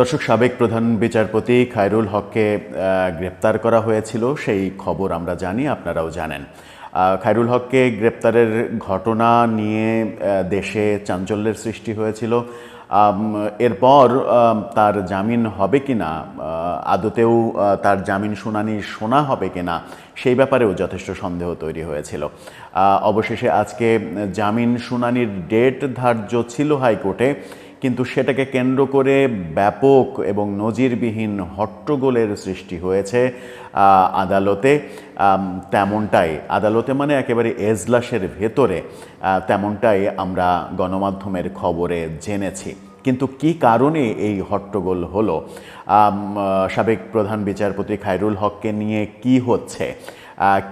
দর্শক, সাবেক প্রধান বিচারপতি খায়রুল হককে গ্রেপ্তার করা হয়েছিল। সেই খবর আমরা জানি, আপনারাও জানেন। খায়রুল হককে গ্রেপ্তারের ঘটনা নিয়ে দেশে চাঞ্চল্যের সৃষ্টি হয়েছিল। এরপর তার জামিন হবে কি না আদতেও তার জামিন শুনানি শোনা হবে কিনা, সেই ব্যাপারেও যথেষ্ট সন্দেহ তৈরি হয়েছিল। অবশেষে আজকে জামিন শুনানির ডেট ধার্য ছিল হাইকোর্টে। কিন্তু সেটাকে কেন্দ্র করে ব্যাপক এবং নজিরবিহীন হট্টগোলের সৃষ্টি হয়েছে আদালতে। তেমনটাই, আদালতে মানে একেবারে এজলাসের ভেতরে তেমনটাই আমরা গণমাধ্যমের খবরে জেনেছি। কিন্তু কি কারণে এই হট্টগোল হলো? সাবেক প্রধান বিচারপতি খায়রুল হককে নিয়ে কি হচ্ছে?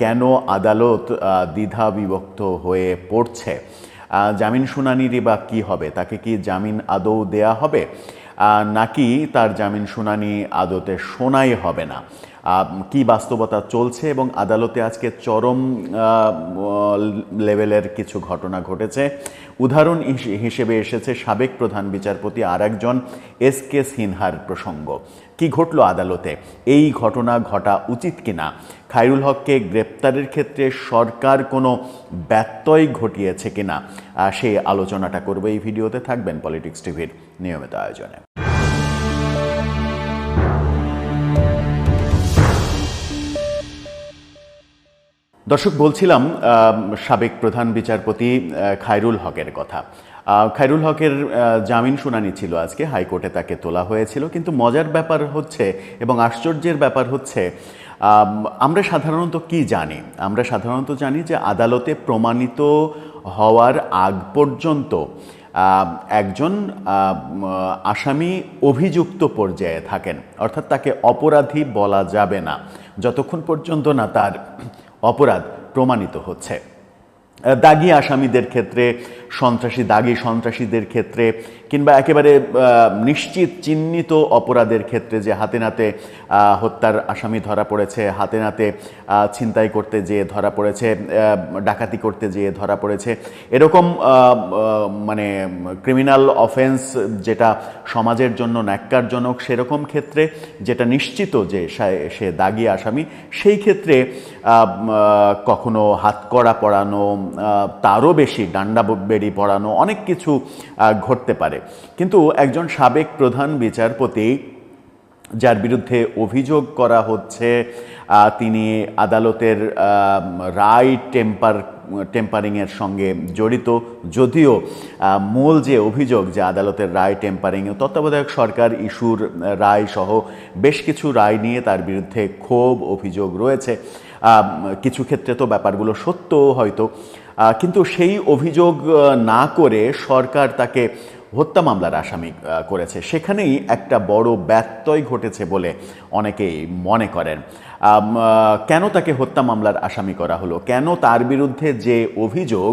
কেন আদালত দ্বিধা বিভক্ত হয়ে পড়ছে? জামিন শুনানিরই বা কি হবে? তাকে কি জামিন আদৌ দেয়া হবে? নাকি তার জামিন শুনানি আদতে শোনাই হবে না? কি বাস্তবতা চলছে এবং আদালতে আজকে চরম লেভেলের কিছু ঘটনা ঘটেছে। উদাহরণ হিসেবে এসেছে সাবেক প্রধান বিচারপতি আর একজন এস কে সিনহার প্রসঙ্গ। কি ঘটলো আদালতে? এই ঘটনা ঘটা উচিত কিনা? খায়রুল হককে গ্রেপ্তারের ক্ষেত্রে সরকার কোনো ব্যত্যয় ঘটিয়েছে কিনা? সেই আলোচনাটা করব এই ভিডিওতে। থাকবেন পলিটিক্স টিভির নিয়মিত আয়োজনে। দর্শক, বলছিলাম সাবেক প্রধান বিচারপতি খায়রুল হকের কথা। খায়রুল হকের জামিন শুনানি ছিল আজকে, হাইকোর্টে তাকে তোলা হয়েছিল। কিন্তু মজার ব্যাপার হচ্ছে এবং আশ্চর্যের ব্যাপার হচ্ছে আমরা সাধারণত কি জানি? আমরা সাধারণত জানি যে আদালতে প্রমাণিত হওয়ার আগ পর্যন্ত একজন আসামি অভিযুক্ত পর্যায়ে থাকেন। অর্থাৎ তাকে অপরাধী বলা যাবে না। যতক্ষণ পর্যন্ত না তার অপরাধ প্রমাণিত হচ্ছে। দাগি আসামিদের ক্ষেত্রে সন্ত্রাসী, দাগি সন্ত্রাসীদের ক্ষেত্রে কিংবা একেবারে নিশ্চিত চিহ্নিত অপরাধের ক্ষেত্রে যে হাতে নাতে হত্যার আসামি ধরা পড়েছে, হাতে নাতে ছিনতাই করতে যেয়ে ধরা পড়েছে ডাকাতি করতে যেয়ে ধরা পড়েছে, এরকম মানে ক্রিমিনাল অফেন্স যেটা সমাজের জন্য ন্যাক্কারজনক সেরকম ক্ষেত্রে, যেটা নিশ্চিত যে সে- দাগি আসামি, সেই ক্ষেত্রে কখনো হাতকড়া পড়ানো তারও বেশি, ডান্ডা বেড়ি পড়ানো অনেক কিছু ঘটতে পারে। কিন্তু একজন সাবেক প্রধান বিচারপতি, যার বিরুদ্ধে অভিযোগ করা হচ্ছে তিনি আদালতের রায় টেম্পার, টেম্পারিংয়ের সঙ্গে জড়িত। যদিও মূল যে অভিযোগ যে আদালতের রায় টেম্পারিং তত্ত্বাবধায়ক সরকার ইস্যুর রায় সহ বেশ কিছু রায় নিয়ে তার বিরুদ্ধে ক্ষোভ অভিযোগ রয়েছে। কিছু ক্ষেত্রে তো ব্যাপারগুলো সত্য হয়তো। কিন্তু সেই অভিযোগ না করে সরকার তাকে হত্যা মামলার আসামি করেছে। সেখানেই একটা বড় ব্যত্যয় ঘটেছে বলে অনেকেই মনে করেন। কেন তাকে হত্যা মামলার আসামি করা হলো? কেন তার বিরুদ্ধে যে অভিযোগ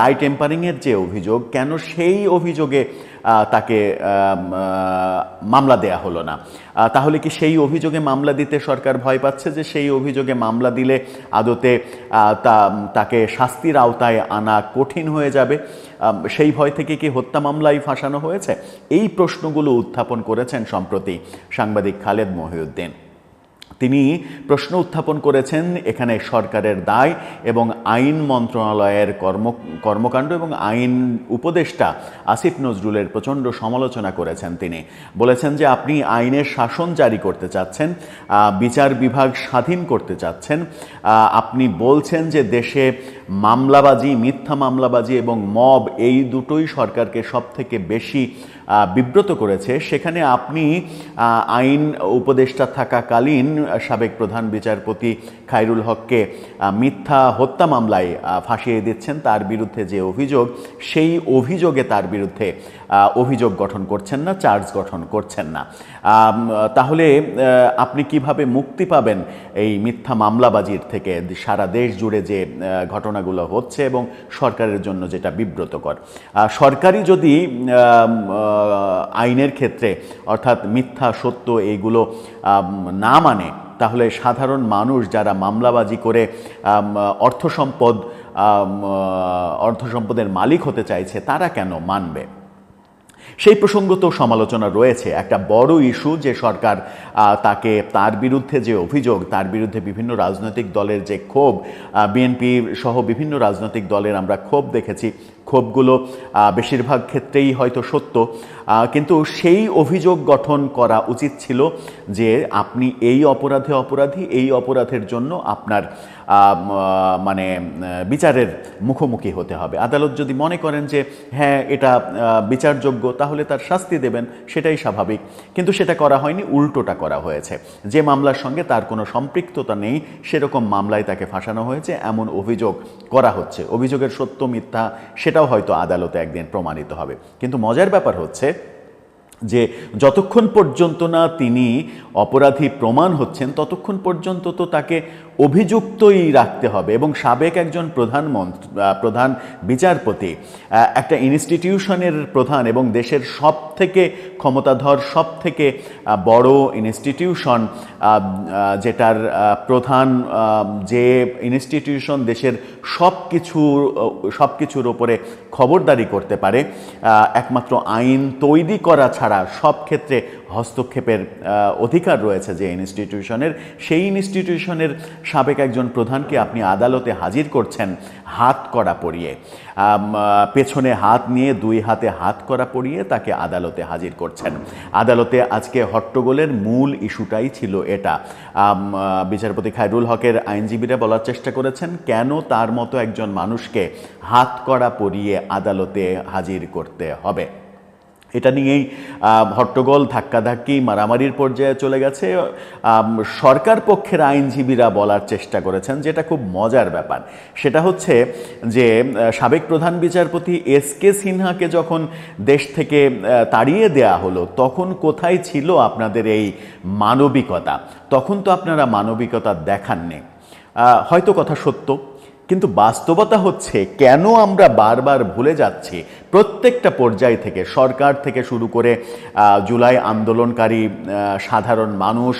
রায় টেম্পারিংয়ের যে অভিযোগ, কেন সেই অভিযোগে তাকে মামলা দেয়া হলো না। তাহলে কি সেই অভিযোগে মামলা দিতে সরকার ভয় পাচ্ছে যে সেই অভিযোগে মামলা দিলে আদতে তা, তাকে শাস্তির আওতায় আনা কঠিন হয়ে যাবে? সেই ভয় থেকে কি হত্যা মামলায় ফাঁসানো হয়েছে? এই প্রশ্নগুলো উত্থাপন করেছেন সম্প্রতি সাংবাদিক খালেদ মহিউদ্দিন। তিনি প্রশ্ন উত্থাপন করেছেন এখানে সরকারের দায় এবং আইন মন্ত্রণালয়ের কর্ম, কর্মকাণ্ড এবং আইন উপদেষ্টা আসিফ নজরুলের প্রচণ্ড সমালোচনা করেছেন তিনি। বলেছেন যে আপনি আইনের শাসন জারি করতে চাচ্ছেন বিচার বিভাগ স্বাধীন করতে চাচ্ছেন আপনি বলছেন যে দেশে মামলাবাজি, মিথ্যা মামলাবাজি এবং মব এই দুটোই সরকারকে সবথেকে বেশি বিব্রত করেছে। সেখানে আপনি আইন উপদেষ্টা থাকাকালীন সাবেক প্রধান বিচারপতি খায়রুল হককে মিথ্যা হত্যা মামলায় ফাঁসিয়ে দিচ্ছেন। তার বিরুদ্ধে যে অভিযোগ, সেই অভিযোগে তার বিরুদ্ধে অভিযোগ গঠন করছেন না, চার্জ গঠন করছেন না। তাহলে আপনি কীভাবে মুক্তি পাবেন এই মিথ্যা মামলাবাজির থেকে? সারা দেশ জুড়ে যে ঘটনাগুলো হচ্ছে এবং সরকারের জন্য যেটা বিব্রতকর। সরকারি যদি আইনের ক্ষেত্রে, অর্থাৎ মিথ্যা, সত্য এইগুলো না মানে তাহলে সাধারণ মানুষ যারা মামলাবাজি করে অর্থ সম্পদ অর্থ সম্পদের মালিক হতে চাইছে, তারা কেন মানবে? সেই প্রসঙ্গ তো সমালোচনা রয়েছে। একটা বড় ইস্যু যে সরকার তাকে তার বিরুদ্ধে যে অভিযোগ, তার বিরুদ্ধে বিভিন্ন রাজনৈতিক দলের যে ক্ষোভ বিএনপি সহ বিভিন্ন রাজনৈতিক দলের আমরা ক্ষোভ দেখেছি ক্ষোভগুলো বেশিরভাগ ক্ষেত্রেই হয়তো সত্য। কিন্তু সেই অভিযোগ গঠন করা উচিত ছিল যে আপনি এই অপরাধে অপরাধী, এই অপরাধের জন্য আপনার মানে বিচারের মুখোমুখি হতে হবে। আদালত যদি মনে করেন যে হ্যাঁ এটা বিচারযোগ্য, তাহলে তার শাস্তি দেবেন সেটাই স্বাভাবিক। কিন্তু সেটা করা হয়নি, উল্টোটা করা হয়েছে। যে মামলার সঙ্গে তার কোনো সম্পৃক্ততা নেই, সেরকম মামলায় তাকে ফাঁসানো হয়েছে, এমন অভিযোগ করা হচ্ছে। অভিযোগের সত্য মিথ্যা সেটাও হয়তো আদালতে একদিন প্রমাণিত হবে। কিন্তু মজার ব্যাপার হচ্ছে যে যতক্ষণ পর্যন্ত না তিনি অপরাধী প্রমাণ হচ্ছেন, ততক্ষণ পর্যন্ত তো তাকে অভিযুক্তই রাখতে হবে। এবং সাবেক একজন প্রধানমন্ত্রী প্রধান বিচারপতি একটা ইনস্টিটিউশনের প্রধান এবং দেশের সব থেকে ক্ষমতাধর সব থেকে বড় ইনস্টিটিউশন যেটার প্রধান যে ইনস্টিটিউশন দেশের সব কিছু সব কিছুর ওপরে খবরদারি করতে পারে একমাত্র আইন তৈরি করা ছাড়া সব ক্ষেত্রে হস্তক্ষেপের অধিকার রয়েছে যে ইনস্টিটিউশনের সেই ইনস্টিটিউশনের সাবেক একজন প্রধানকে আপনি আদালতে হাজির করছেন হাত করা আহ, পেছনে হাত নিয়ে দুই হাতে হাত করা পরিয়ে তাকে আদালতে হাজির করছেন। আদালতে আজকে হট্টগোলের মূল ইস্যুটাই ছিল এটা। বিচারপতি খায়রুল হকের আইনজীবীরা বলার চেষ্টা করেছেন কেন তার মতো একজন মানুষকে হাত করা পরিয়ে আদালতে হাজির করতে হবে? এটা নিয়েই হট্টগোল, ধাক্কাধাক্কি, মারামারির পর্যায়ে চলে গেছে। সরকার পক্ষের আইনজীবীরা বলার চেষ্টা করেছেন, যেটা খুব মজার ব্যাপার। সেটা হচ্ছে যে সাবেক প্রধান বিচারপতি এস কে সিনহাকে যখন দেশ থেকে তাড়িয়ে দেয়া হলো, তখন কোথায় ছিল আপনাদের এই মানবিকতা? তখন তো আপনারা মানবিকতা দেখাননি। হয়তো কথা সত্য, কিন্তু বাস্তবতা হচ্ছে, কেন আমরা বারবার ভুলে যাচ্ছি? প্রত্যেকটা পর্যায় থেকে, সরকার থেকে শুরু করে জুলাই আন্দোলনকারী সাধারণ মানুষ,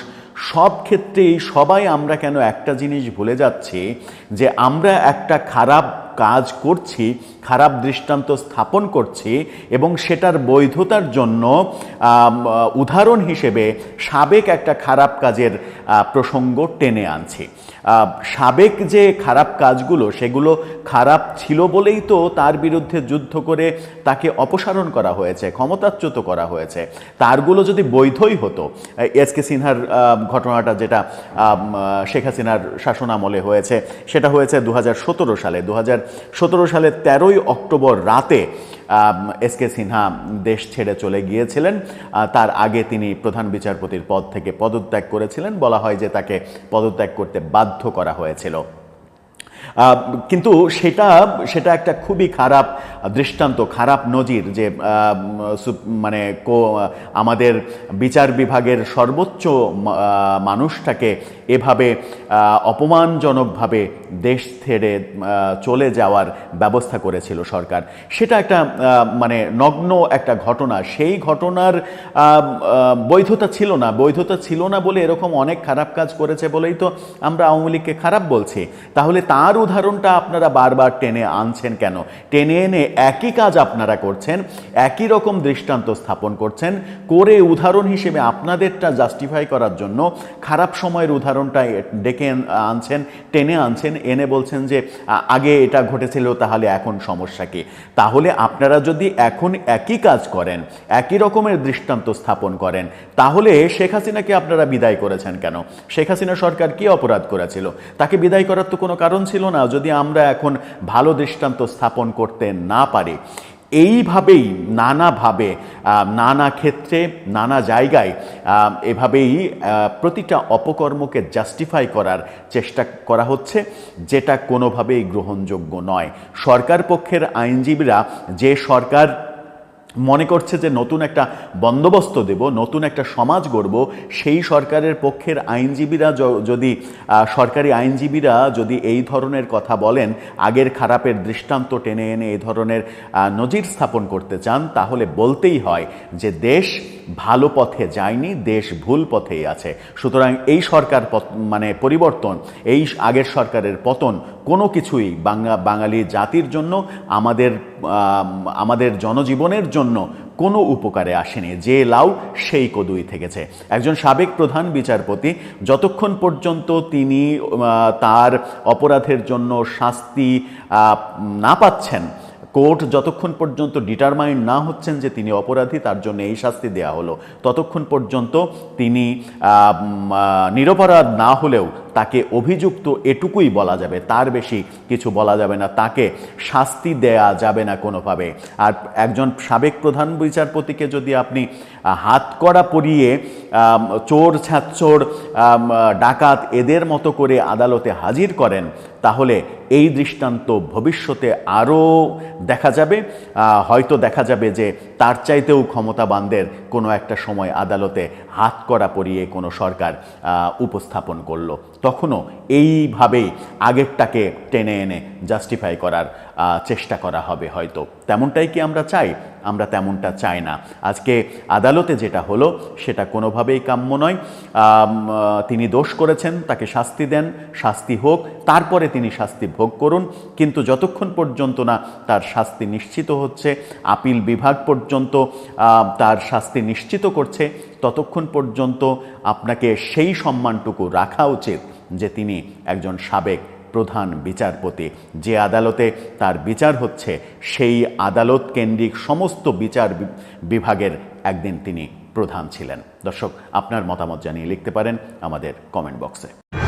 সব ক্ষেত্রেই সবাই আমরা কেন একটা জিনিস ভুলে যাচ্ছি যে আমরা একটা খারাপ কাজ করছি, খারাপ দৃষ্টান্ত স্থাপন করছি এবং সেটার বৈধতার জন্য উদাহরণ হিসেবে সাবেক একটা খারাপ কাজের প্রসঙ্গ টেনে আনছি। সাবেক যে খারাপ কাজগুলো, সেগুলো খারাপ ছিল বলেই তো তার বিরুদ্ধে যুদ্ধ করে তাকে অপসারণ করা হয়েছে, ক্ষমতাচ্যুত করা হয়েছে। তারগুলো যদি বৈধই হতো এস কে সিনহার ঘটনাটা যেটা শেখ হাসিনার শাসনামলে হয়েছে, সেটা হয়েছে দু হাজার সতেরো সালে। দু হাজার সালের তেরোই অক্টোবর রাতে এস কে সিনহা দেশ ছেড়ে চলে গিয়েছিলেন। তার আগে তিনি প্রধান বিচারপতির পদ থেকে পদত্যাগ করেছিলেন। বলা হয় যে তাকে পদত্যাগ করতে বাধ্য করা হয়েছিল। কিন্তু সেটা সেটা একটা খুবই খারাপ দৃষ্টান্ত, খারাপ নজির যে মানে কো, আমাদের বিচার বিভাগের সর্বোচ্চ মানুষটাকে এভাবে অপমানজনকভাবে দেশ ছেড়ে চলে যাওয়ার ব্যবস্থা করেছিল সরকার। সেটা একটা মানে নগ্ন একটা ঘটনা। সেই ঘটনার বৈধতা ছিল না। বৈধতা ছিল না বলে এরকম অনেক খারাপ কাজ করেছে বলেই তো আমরা আওয়ামী লীগকে খারাপ বলছি। তাহলে তার উদাহরণটা আপনারা বারবার টেনে আনছেন কেন? টেনে এনে একই কাজ আপনারা করছেন, একই রকম দৃষ্টান্ত স্থাপন করছেন, করে উদাহরণ হিসেবে আপনাদেরটা জাস্টিফাই করার জন্য খারাপ সময়ের উদাহরণটা ডেকে আনছেন, টেনে আনছেন, এনে বলছেন যে আগে এটা ঘটেছিল, তাহলে এখন সমস্যা কি? তাহলে আপনারা যদি এখন একই কাজ করেন, একই রকমের দৃষ্টান্ত স্থাপন করেন, তাহলে শেখ হাসিনাকে আপনারা বিদায় করেছেন কেন? শেখ হাসিনা সরকার কি অপরাধ করেছিল? তাকে বিদায় করার তো কোনো কারণ ছিল না যদি আমরা এখন ভালো দৃষ্টান্ত স্থাপন করতে না পারি। এইভাবেই নানাভাবে নানা ক্ষেত্রে, নানা জায়গায় এভাবেই প্রতিটা অপকর্মকে জাস্টিফাই করার চেষ্টা করা হচ্ছে, যেটা কোনোভাবেই গ্রহণযোগ্য নয়। সরকার পক্ষের আইনজীবীরা যে সরকার মনে করছে যে নতুন একটা বন্দোবস্ত দেব, নতুন একটা সমাজ গড়ব, সেই সরকারের পক্ষের আইনজীবীরা যদি সরকারি আইনজীবীরা যদি এই ধরনের কথা বলেন, আগের খারাপের দৃষ্টান্ত টেনে এনে এই ধরনের নজির স্থাপন করতে চান, তাহলে বলতেই হয় যে দেশ ভালো পথে যায়নি, দেশ ভুল পথেই আছে। সুতরাং এই সরকার মানে পরিবর্তন, এই আগের সরকারের পতন কোনো কিছুই বাংলা, বাঙালি জাতির জন্য, আমাদের আমাদের জনজীবনের জন্য কোনো উপকারে আসেনি। যে লাউ সেই কদুই থেকেছে। একজন সাবেক প্রধান বিচারপতি, যতক্ষণ পর্যন্ত তিনি তার অপরাধের জন্য শাস্তি না পাচ্ছেন, কোর্ট যতক্ষণ পর্যন্ত ডিটারমাইন না হচ্ছেন যে তিনি অপরাধী, তার জন্য এই শাস্তি দেয়া হলো। ততক্ষণ পর্যন্ত তিনি নিরপরাধ না হলেও তাকে অভিযুক্ত এটুকুই বলা যাবে। তার বেশি কিছু বলা যাবে না। তাকে শাস্তি দেয়া যাবে না কোনোভাবে। আর একজন সাবেক প্রধান বিচারপতিকে যদি আপনি আহ, হাত করা পরিয়ে চোর ছাচ্চোর ডাকাত এদের মতো করে আদালতে হাজির করেন তাহলে এই দৃষ্টান্ত ভবিষ্যতে আরও দেখা যাবে। হয়তো দেখা যাবে যে তার চাইতেও ক্ষমতাবানদের কোনো একটা সময় আদালতে হাত করা পরিয়ে কোনো সরকার উপস্থাপন করল। তখনও এইভাবেই আগেরটাকে টেনে এনে জাস্টিফাই করার চেষ্টা করা হবে হয়তো। তেমনটাই কি আমরা চাই? আমরা তেমনটা চাই না। আজকে আদালতে যেটা হলো, সেটা কোনোভাবেই কাম্য নয়। তিনি দোষ করেছেন, তাকে শাস্তি দেন, শাস্তি হোক, তারপরে তিনি শাস্তি ভোগ করুন, কিন্তু যতক্ষণ পর্যন্ত না তার শাস্তি নিশ্চিত হচ্ছে, আপিল বিভাগ পর্যন্ত তার শাস্তি নিশ্চিত করছে, ততক্ষণ পর্যন্ত আপনাকে সেই সম্মানটুকু রাখা উচিত। যে তিনি একজন সাবেক প্রধান বিচারপতি। যে আদালতে তার বিচার হচ্ছে, সেই আদালত কেন্দ্রিক সমস্ত বিচার বিভাগের একদিন তিনি প্রধান ছিলেন। দর্শক, আপনার মতামত জানিয়ে লিখতে পারেন আমাদের কমেন্ট বক্সে